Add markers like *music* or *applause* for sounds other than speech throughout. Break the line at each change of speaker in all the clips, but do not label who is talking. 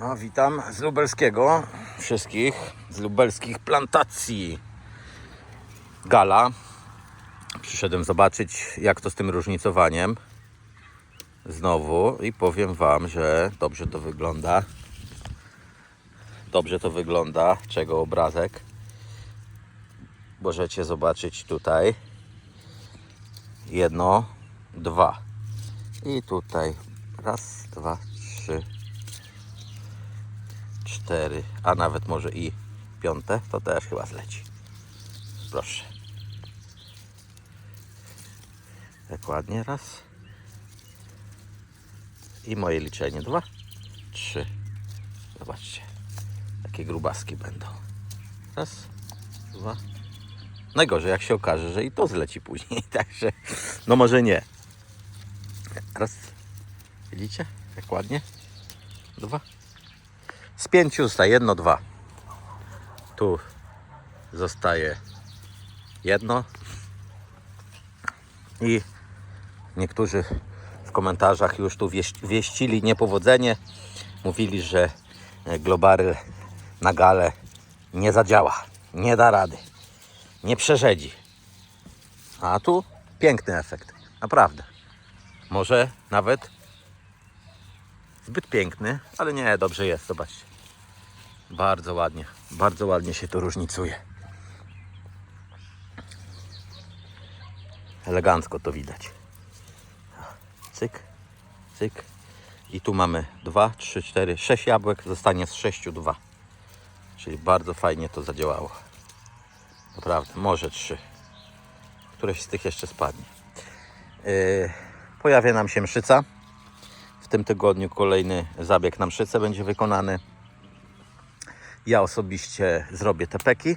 No, witam z lubelskiego wszystkich, z lubelskich plantacji. Gala. Przyszedłem zobaczyć, jak to z tym różnicowaniem. Znowu i powiem Wam, że dobrze to wygląda. Dobrze to wygląda, czego obrazek. Możecie zobaczyć tutaj. Jedno, dwa. I tutaj raz, dwa, trzy, cztery, a nawet może i piąte, to też chyba zleci. Proszę. Tak ładnie, raz. I moje liczenie, dwa, trzy. Zobaczcie, jakie grubaski będą. Raz, dwa. Najgorzej, jak się okaże, że i to zleci później, *laughs* także no może nie. Raz. Widzicie, jak ładnie? Dwa. Z pięciu zostaje jedno, dwa. Tu zostaje jedno. I niektórzy w komentarzach już tu wieś- wieścili niepowodzenie. Mówili, że e, globary na gale nie zadziała, nie da rady, nie przerzedzi. A tu piękny efekt, naprawdę. Może nawet zbyt piękny, ale nie, dobrze jest, zobaczcie. Bardzo ładnie, bardzo ładnie się to różnicuje. Elegancko to widać. Cyk, cyk. I tu mamy 2, 3, 4, 6 jabłek, zostanie z 6 2. Czyli bardzo fajnie to zadziałało. Naprawdę, może 3. Któreś z tych jeszcze spadnie. Yy, pojawia nam się mszyca. W tym tygodniu kolejny zabieg na mszycę będzie wykonany. Ja osobiście zrobię te peki. Yy,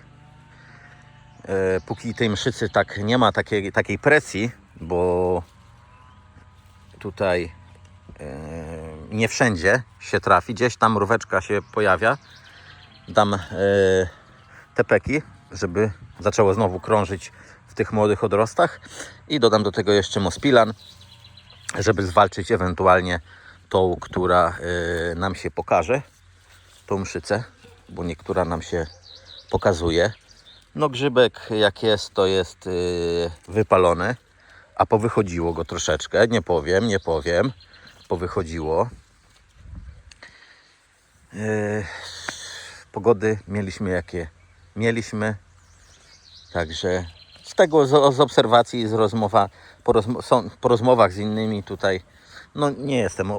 póki tej mszycy tak nie ma takiej, takiej presji, bo tutaj yy, nie wszędzie się trafi, gdzieś tam mróweczka się pojawia. Dam yy, te peki, żeby zaczęło znowu krążyć w tych młodych odrostach i dodam do tego jeszcze mospilan, żeby zwalczyć ewentualnie tą, która y, nam się pokaże, tą mszycę, bo niektóra nam się pokazuje. No grzybek jak jest, to jest y, wypalony, a powychodziło go troszeczkę, nie powiem, nie powiem, powychodziło. Y, pogody mieliśmy jakie mieliśmy, także z tego z, z obserwacji, z rozmowa, po, rozmo, są, po rozmowach z innymi tutaj, no nie jestem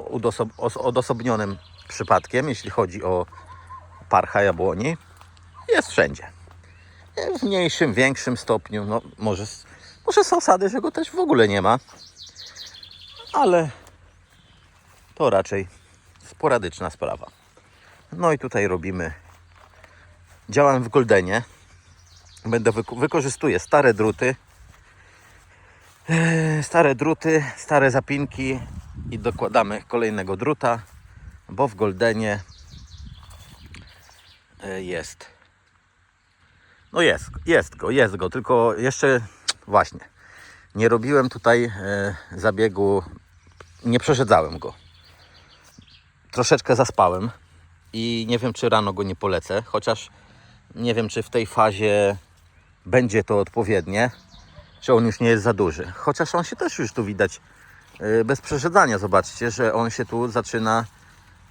odosobnionym przypadkiem, jeśli chodzi o parcha jabłoni. Jest wszędzie. W mniejszym, większym stopniu, no może, może są osady, że go też w ogóle nie ma, ale to raczej sporadyczna sprawa. No i tutaj robimy, działam w Goldenie, będę wyko- wykorzystuję stare druty, Eee, stare druty, stare zapinki i dokładamy kolejnego druta, bo w Goldenie e, jest. No jest, jest go, jest go, tylko jeszcze właśnie nie robiłem tutaj e, zabiegu, nie przerzedzałem go. Troszeczkę zaspałem i nie wiem, czy rano go nie polecę, chociaż nie wiem, czy w tej fazie będzie to odpowiednie, czy on już nie jest za duży. Chociaż on się też już tu widać bez przerzedzania. Zobaczcie, że on się tu zaczyna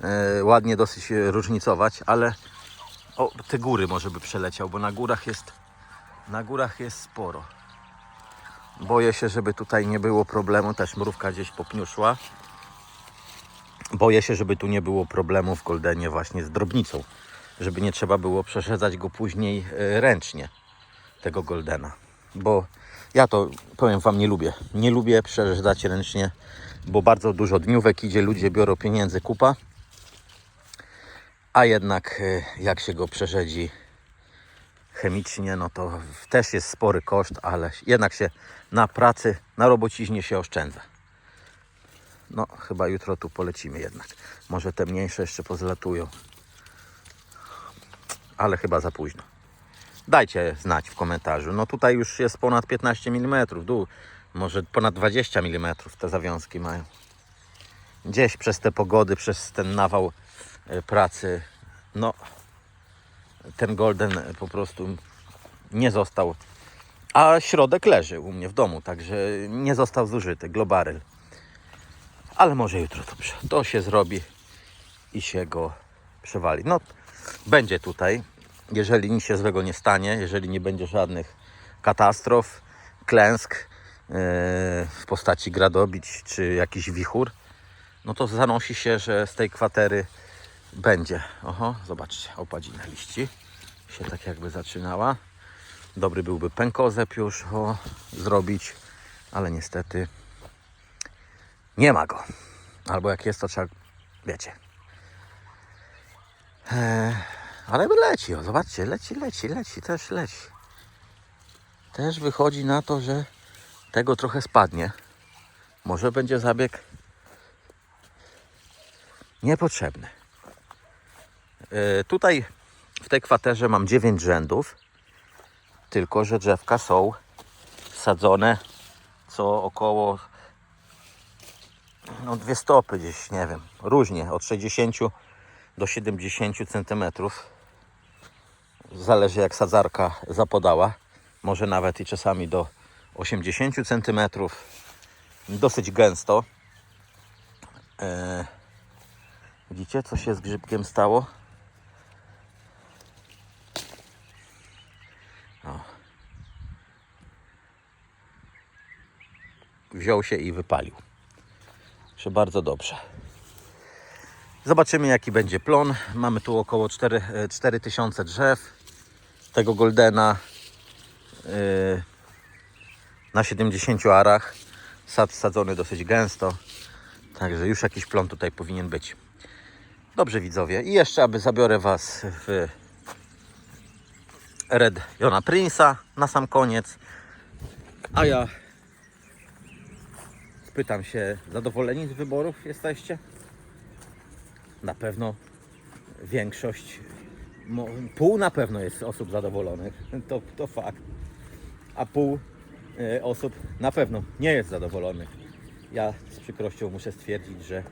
yy, ładnie dosyć yy, różnicować, ale o, te góry może by przeleciał, bo na górach jest na górach jest sporo. Boję się, żeby tutaj nie było problemu, też mrówka gdzieś popniuszła. Boję się, żeby tu nie było problemu w Goldenie właśnie z drobnicą, żeby nie trzeba było przeszedzać go później ręcznie, tego Goldena, bo ja to powiem Wam nie lubię. Nie lubię przejeżdżać ręcznie, bo bardzo dużo dniówek idzie, ludzie biorą pieniędzy kupa. A jednak e, jak się go przerzedzi chemicznie, no to też jest spory koszt, ale jednak się na pracy, na robociźnie się oszczędza. No, chyba jutro tu polecimy jednak. Może te mniejsze jeszcze pozlatują. Ale chyba za późno. Dajcie znać w komentarzu. No tutaj już jest ponad 15 mm dół. Może ponad 20 mm te zawiązki mają. Gdzieś przez te pogody, przez ten nawał e, pracy. No, ten golden po prostu nie został. A środek leży u mnie w domu, także nie został zużyty, globaryl. Ale może jutro dobrze. To się zrobi i się go przewali. No, będzie tutaj, jeżeli nic się złego nie stanie, jeżeli nie będzie żadnych katastrof, klęsk yy, w postaci gradobić czy jakiś wichur, no to zanosi się, że z tej kwatery będzie. Oho, zobaczcie, opadzina liści się tak jakby zaczynała. Dobry byłby pękozep już o, zrobić, ale niestety nie ma go. Albo jak jest, to trzeba, wiecie. Eee, ale leci, o, zobaczcie, leci, leci, leci, też leci. Też wychodzi na to, że tego trochę spadnie. Może będzie zabieg niepotrzebny. Eee, tutaj w tej kwaterze mam 9 rzędów, tylko że drzewka są sadzone co około no dwie stopy gdzieś, nie wiem, różnie, od 60 do 70 centymetrów. Zależy jak sadzarka zapodała. Może nawet i czasami do 80 centymetrów. Dosyć gęsto. E, widzicie, co się z grzybkiem stało? O. Wziął się i wypalił. Także bardzo dobrze. Zobaczymy jaki będzie plon. Mamy tu około 4, e, 4000 drzew tego Goldena yy, na 70 arach. Sad sadzony dosyć gęsto. Także już jakiś plon tutaj powinien być. Dobrze widzowie. I jeszcze aby zabiorę Was w Red Jona Prince'a na sam koniec. A ja Pytam się, zadowoleni z wyborów jesteście? Na pewno większość, pół na pewno jest osób zadowolonych, *laughs* to, to fakt. A pół e, osób na pewno nie jest zadowolonych. Ja z przykrością muszę stwierdzić, że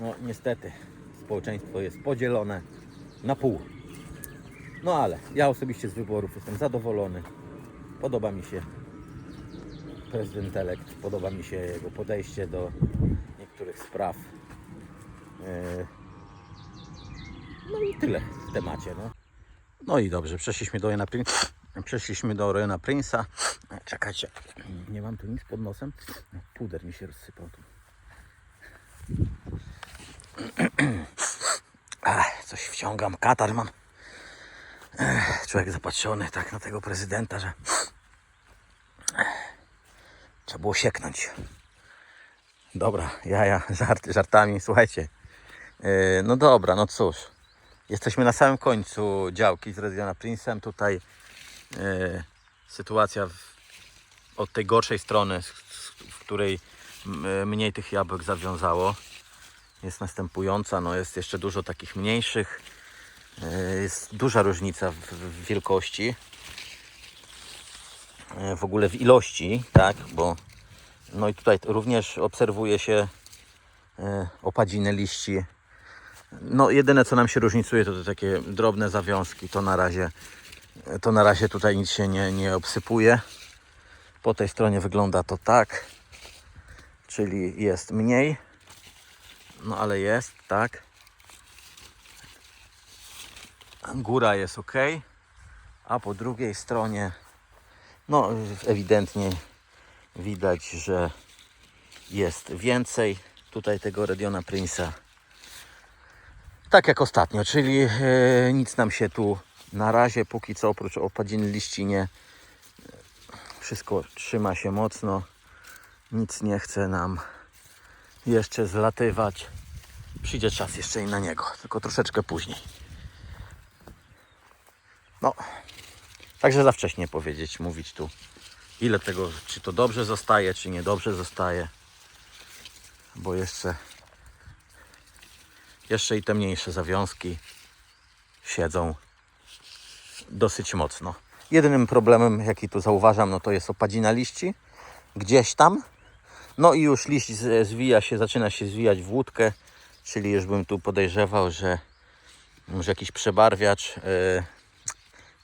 no niestety społeczeństwo jest podzielone na pół. No ale ja osobiście z wyborów jestem zadowolony. Podoba mi się prezydent elekt. Podoba mi się jego podejście do niektórych spraw. E, No i tyle temacie. No, no i dobrze, przeszliśmy do Prince'a. Przeszliśmy do Prince'a. Czekajcie, nie mam tu nic pod nosem. Puder mi się rozsypał tu. Ach, coś wciągam, katar mam. Ech, Człowiek zapatrzony tak na tego prezydenta, że Trzeba było sieknąć. Dobra, jaja, żarty, żartami. Słuchajcie, yy, no dobra, no cóż. Jesteśmy na samym końcu działki z Rediona Prince'em. Tutaj yy, sytuacja w, od tej gorszej strony, w której m, mniej tych jabłek zawiązało, jest następująca. No jest jeszcze dużo takich mniejszych. Yy, jest duża różnica w, w wielkości e, w ogóle w ilości, tak, bo no i tutaj również obserwuje się e, opadziny liści. No jedyne co nam się różnicuje to te takie drobne zawiązki, to na razie to na razie tutaj nic się nie, nie obsypuje. Po tej stronie wygląda to tak, czyli jest mniej, no ale jest, tak. Góra jest ok, a po drugiej stronie no ewidentnie widać, że jest więcej tutaj tego Rediona Prince'a. Tak jak ostatnio, czyli e, nic nam się tu na razie póki co oprócz opadziny liści nie wszystko trzyma się mocno. Nic nie chce nam jeszcze zlatywać. Przyjdzie czas jeszcze i na niego, tylko troszeczkę później. No, Także za wcześnie powiedzieć, mówić tu, ile tego, czy to dobrze zostaje, czy niedobrze zostaje. Bo jeszcze, jeszcze i te mniejsze zawiązki siedzą dosyć mocno. Jedynym problemem, jaki tu zauważam, no to jest opadzina liści. Gdzieś tam. No i już liść zwija się, zaczyna się zwijać w łódkę Czyli już bym tu podejrzewał, że może jakiś przebarwiacz, yy,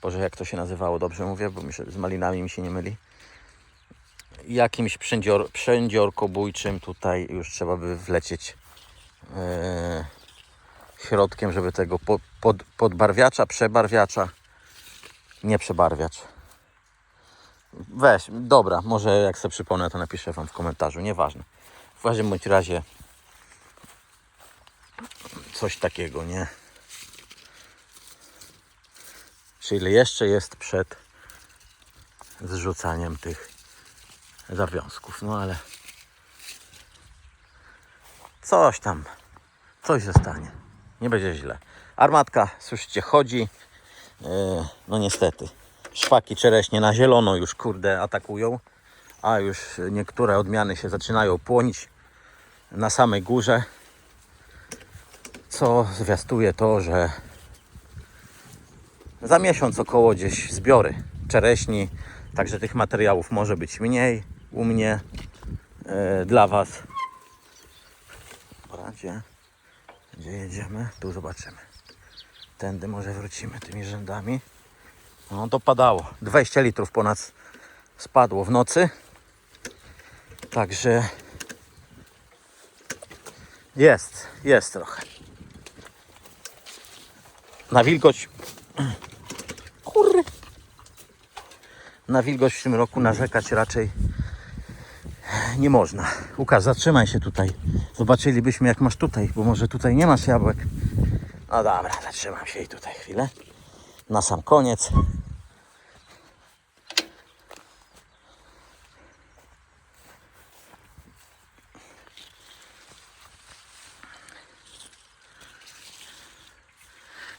Boże jak to się nazywało, dobrze mówię, bo z malinami mi się nie myli. Jakimś przędzior, przędziorkobójczym tutaj już trzeba by wlecieć yy, środkiem, żeby tego po, pod, podbarwiacza, przebarwiacza, nie przebarwiacz. Weź, dobra, może jak sobie przypomnę, to napiszę Wam w komentarzu, nieważne. W każdym bądź razie coś takiego, nie? Czyli jeszcze jest przed zrzucaniem tych zawiązków, no ale coś tam, coś zostanie, nie będzie źle. Armatka, słyszycie, chodzi, Yy, no niestety, szwaki czereśnie na zielono już kurde atakują, a już niektóre odmiany się zaczynają płonić na samej górze, co zwiastuje to, że za miesiąc około gdzieś zbiory czereśni, także tych materiałów może być mniej u mnie yy, dla Was. Dobra, gdzie, jedziemy? Tu zobaczymy. Tędy może wrócimy tymi rzędami. No dopadało. 20 litrów ponad spadło w nocy. Także jest, jest trochę. Na wilgoć. *clears throat* Kurry. Na wilgoć w tym roku narzekać raczej nie można. Łukasz, zatrzymaj się tutaj. Zobaczylibyśmy jak masz tutaj, bo może tutaj nie masz jabłek. No dobra, zatrzymam się i tutaj chwilę. Na sam koniec.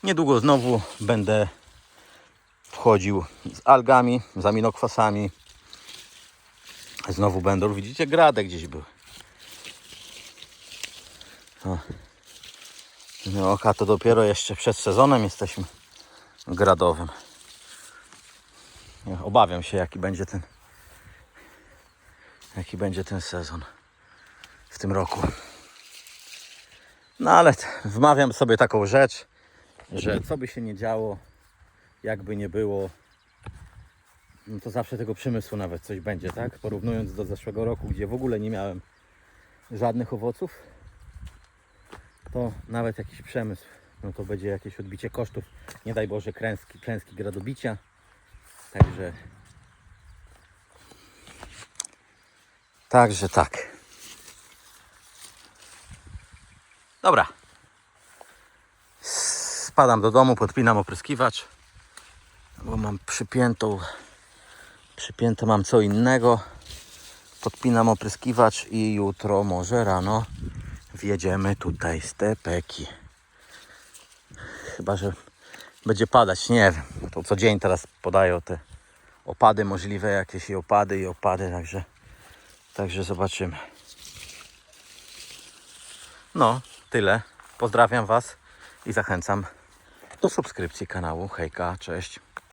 Niedługo znowu będę wchodził z algami, z aminokwasami. Znowu będą, widzicie, gradek gdzieś był. O. No, oka to dopiero jeszcze przed sezonem jesteśmy gradowym. Obawiam się jaki będzie ten jaki będzie ten sezon w tym roku. No ale wmawiam sobie taką rzecz, że co by się nie działo, jakby nie było, no to zawsze tego przemysłu nawet coś będzie, tak? Porównując do zeszłego roku, gdzie w ogóle nie miałem żadnych owoców, to nawet jakiś przemysł, no to będzie jakieś odbicie kosztów. Nie daj Boże klęski, klęski gradobicia. Także Także tak. Dobra. Spadam do domu, podpinam opryskiwacz, bo mam przypiętą, przypięte mam co innego. Podpinam opryskiwacz i jutro, może rano, wjedziemy tutaj z te peki. Chyba, że będzie padać, nie wiem. To co dzień teraz podają te opady możliwe, jakieś i opady i opady, także, także zobaczymy. No, tyle. Pozdrawiam Was i zachęcam do subskrypcji kanału. Hejka, cześć.